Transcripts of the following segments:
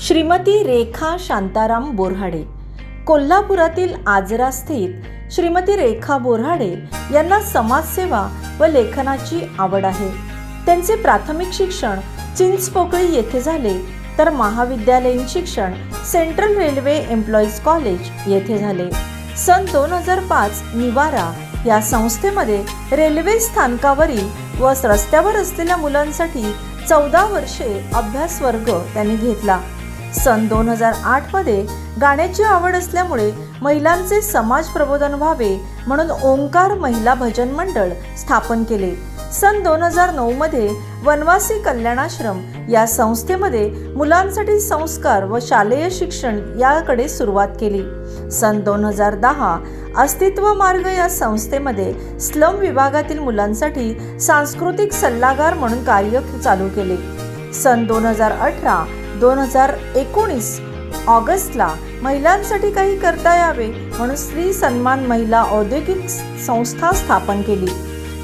श्रीमती रेखा शांताराम बोरहाडे कोल्हापुरातील आजरा स्थित श्रीमती रेखा बोरहाडे यांना समाजसेवा व लेखनाची आवड आहे. त्यांचे प्राथमिक शिक्षण चिंचपोकळी येथे झाले तर महाविद्यालयीन शिक्षण सेंट्रल रेल्वे एम्प्लॉईज कॉलेज येथे झाले. सन दोन हजार पाच निवारा या संस्थेमध्ये रेल्वे स्थानकावरील व रस्त्यावर असलेल्या मुलांसाठी चौदा वर्षे अभ्यास वर्ग त्यांनी घेतला. सन दोन हजार आठमध्ये गाण्याची आवड असल्यामुळे महिलांचे समाज प्रबोधन व्हावे म्हणून ओंकार महिला भजन मंडळ स्थापन केले. सन दोन हजार नऊमध्ये वनवासी कल्याणाश्रम या संस्थेमध्ये मुलांसाठी संस्कार व शालेय शिक्षण याकडे सुरुवात केली. सन दोन हजार दहा अस्तित्व मार्ग या संस्थेमध्ये स्लम विभागातील मुलांसाठी सांस्कृतिक सल्लागार म्हणून कार्य चालू केले. सन दोन हजार अठरा दोन हजार एकोणीस ऑगस्टला महिलांसाठी काही करता यावे म्हणून स्त्री सन्मान महिला औद्योगिक संस्था स्थापन केली.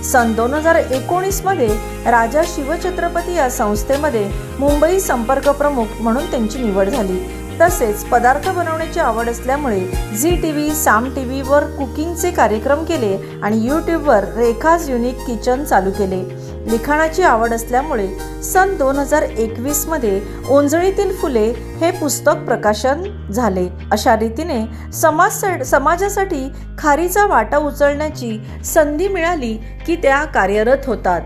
सन दोन हजार एकोणीसमध्ये राजा शिवछत्रपती या संस्थेमध्ये मुंबई संपर्क प्रमुख म्हणून त्यांची निवड झाली. तसेच पदार्थ बनवण्याची आवड असल्यामुळे Zee T V Saam T व्हीवर कुकिंगचे कार्यक्रम केले आणि यूट्यूबवर रेखाज युनिक किचन चालू केले. लिखाणाची आवड असल्यामुळे सन दोन हजार एकवीसमध्ये ओंजळीतील फुले हे पुस्तक प्रकाशन झाले. अशा रीतीने समाज समाजासाठी खारीचा वाटा उचलण्याची संधी मिळाली की त्या कार्यरत होतात.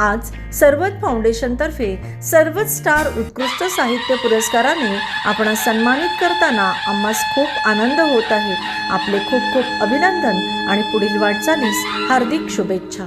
आज सर्वत फाउंडेशनतर्फे सर्वच स्टार उत्कृष्ट साहित्य पुरस्काराने आपण सन्मानित करताना आम्हास खूप आनंद होत आहे. आपले खूप खूप अभिनंदन आणि पुढील वाटचालीस हार्दिक शुभेच्छा.